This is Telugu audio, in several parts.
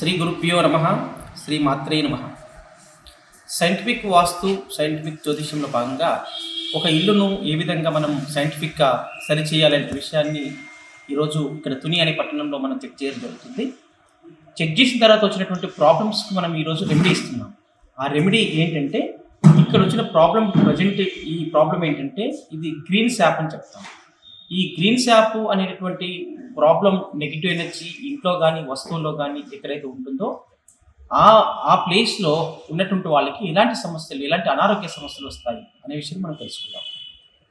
శ్రీ గురుభ్యో నమ శ్రీ మాత్రే నమ. సైంటిఫిక్ వాస్తు సైంటిఫిక్ జ్యోతిష్యంలో భాగంగా ఒక ఇల్లును ఏ విధంగా మనం సైంటిఫిక్గా సరిచేయాలనే విషయాన్ని ఈరోజు ఇక్కడ తుని అనే పట్టణంలో మనం చెక్ చేయడం జరుగుతుంది. చెక్ చేసిన తర్వాత వచ్చినటువంటి ప్రాబ్లమ్స్కి మనం ఈరోజు రెమెడీ ఇస్తున్నాం. ఆ రెమెడీ ఏంటంటే ఇక్కడ వచ్చిన ప్రాబ్లం ప్రజెంట్ ఈ ప్రాబ్లం ఏంటంటే ఇది గ్రీన్ శాప్ అని చెప్తాం. ఈ గ్రీన్ శాప్ అనేటటువంటి ప్రాబ్లం నెగిటివ్ ఎనర్జీ ఇంట్లో కానీ వస్తువుల్లో కానీ ఎక్కడైతే ఉంటుందో ఆ ఆ ప్లేస్లో ఉన్నటువంటి వాళ్ళకి ఎలాంటి సమస్యలు ఎలాంటి అనారోగ్య సమస్యలు వస్తాయి అనే విషయం మనం తెలుసుకుందాం.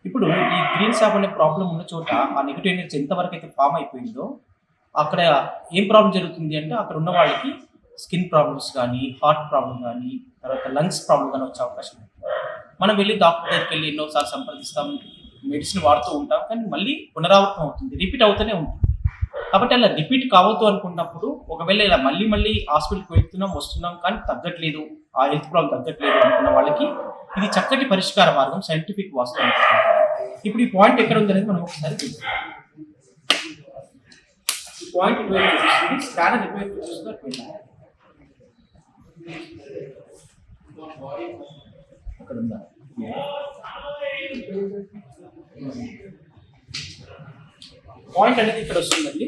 ఇప్పుడు ఈ గ్రీన్ శాప్ అనే ప్రాబ్లం ఉన్న చోట ఆ నెగిటివ్ ఎనర్జీ ఎంతవరకు అయితే ఫామ్ అయిపోయిందో అక్కడ ఏం ప్రాబ్లం జరుగుతుంది అంటే అక్కడ ఉన్న వాళ్ళకి స్కిన్ ప్రాబ్లమ్స్ కానీ హార్ట్ ప్రాబ్లం కానీ తర్వాత లంగ్స్ ప్రాబ్లం కానీ వచ్చే అవకాశం ఉంది. మనం వెళ్ళి డాక్టర్ దగ్గరికి వెళ్ళి ఎన్నోసార్లు సంప్రదిస్తాం మెడిసిన్ వాడుతూ ఉంటాం కానీ మళ్ళీ పునరావృతం అవుతుంది రిపీట్ అవుతూనే ఉంటుంది. కాబట్టి అలా రిపీట్ కావద్దు అనుకున్నప్పుడు ఒకవేళ ఇలా మళ్ళీ మళ్ళీ హాస్పిటల్కి వెళ్తున్నాం వస్తున్నాం కానీ తగ్గట్లేదు ఆ హెల్త్ ప్రాబ్లం తగ్గట్లేదు అనుకున్న వాళ్ళకి ఇది చక్కటి పరిష్కార మార్గం సైంటిఫిక్ వాస్తవం ఇప్పుడు ఈ పాయింట్ ఎక్కడ ఉందనేది మనం ఒకసారి చూద్దాం. పాయింట్ స్కానర్ అక్కడ ఉందా? పాయింట్ అనేది ఇక్కడ వస్తుందండి.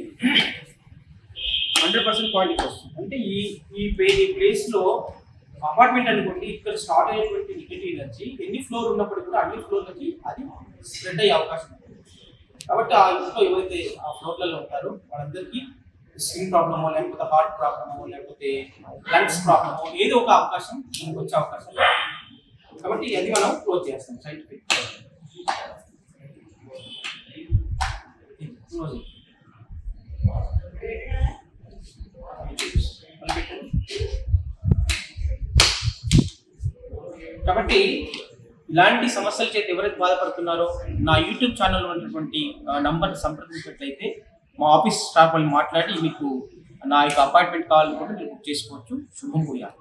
హండ్రెడ్ పర్సెంట్ క్వాలిటీ వస్తుంది. అంటే ఈ ఈ ప్లే ఈ ప్లేస్లో అపార్ట్మెంట్ అనుకోండి ఇక్కడ స్టార్ట్ అయ్యేటువంటి నెగిటివ్ ఎనర్జీ ఎన్ని ఫ్లోర్ ఉన్నప్పుడు కూడా అన్ని ఫ్లోర్లకి అది స్ప్రెడ్ అయ్యే అవకాశం ఉంటుంది కాబట్టి ఆ ఇంట్లో ఎవరైతే ఆ ఫ్లోర్లలో ఉంటారో వాళ్ళందరికీ స్కిన్ ప్రాబ్లమో లేకపోతే హార్ట్ ప్రాబ్లమో లేకపోతే లంగ్స్ ప్రాబ్లమో ఏదో ఒక అవకాశం మనకు వచ్చే అవకాశం కాబట్టి అది మనం క్లోజ్ చేస్తాం. సైంటిఫిక్ క్లోజ్ కాబట్టి ఇలాంటి సమస్యల చేత ఎవరైతే బాధపడుతున్నారో నా యూట్యూబ్ ఛానల్లో ఉన్నటువంటి నంబర్ని సంప్రదించినట్లయితే మా ఆఫీస్ స్టాఫ్ వాళ్ళు మాట్లాడి మీకు నా యొక్క అపాయింట్మెంట్ కావాలనుకుంటే మీరు బుక్ చేసుకోవచ్చు. శుభం పోయాలి